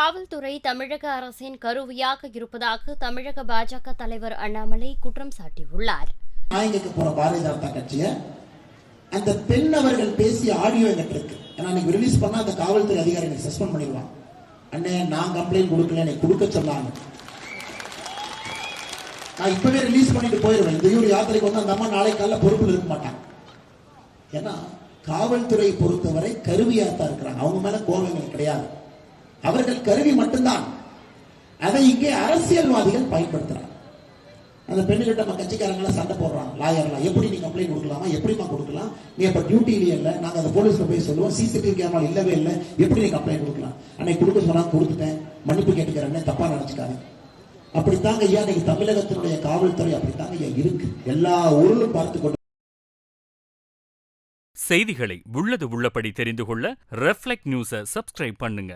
காவல்துறை தமிழக அரசின் கருவியாக இருப்பதாக தமிழக பாஜக தலைவர் அண்ணாமலை குற்றம் சாட்டியுள்ளார். நான் கேட்க பாரதிய ஜனதா கட்சிய அந்த பெண் அவர்கள் பேசிய ஆடியோ எங்கிட்ட இருக்கு. ஏன்னா அன்னைக்கு ரிலீஸ் பண்ணா அந்த காவல்துறை அதிகாரி எனக்கு சஸ்பெண்ட் பண்ணிடுவான். அண்ணே நான் கம்ப்ளைண்ட் கொடுக்கல எனக்கு கொடுக்க சொன்னாங்க. நான் இப்பவே ரிலீஸ் பண்ணிட்டு போயிடுவேன் இந்த ஊர் யாத்திரைக்கு வந்து அந்த அம்மா நாளை காலைல பொறுப்பில் இருக்க மாட்டாங்க. ஏன்னா காவல்துறை பொறுத்தவரை கருவியாத்தான் இருக்கிறாங்க. அவங்க மேல கோபங்கள் கிடையாது. அவர்கள் கருவி மட்டும்தான். அதை இங்கே அரசியல்வாதிகள் பயன்படுத்துறாங்க. அந்த பெண்ணுகிட்ட நம்ம கட்சிக்காரங்களாம் சண்டை போடுறாங்க. லாயர்லாம் எப்படி நீ கம்ப்ளைண்ட் கொடுக்கலாமா? எப்படிமா கொடுக்கலாம்? நீ இப்ப டியூட்டிலேயே இல்லை. நாங்க அந்த போலீஸ்ல போய் சொல்லுவோம். சிசிடிவி கேமரா இல்லவே இல்லை. எப்படி நீ கம்ப்ளைண்ட் கொடுக்கலாம்? அன்னைக்கு கொடுக்க சொன்னா கொடுத்துட்டேன். மன்னிப்பு கேட்டுக்கிறேன்னு தப்பா நினைச்சுக்காரு அப்படித்தாங்க ஐயா. இன்னைக்கு தமிழகத்தினுடைய காவல்துறை அப்படித்தாங்க ஐயா இருக்கு. எல்லா ஊரிலும் பார்த்து கொண்டு செய்திகளை உள்ளது உள்ளபடி தெரிந்து கொள்ள ரெஃப்ளெக்ட் நியூஸை சப்ஸ்கிரைப் பண்ணுங்க.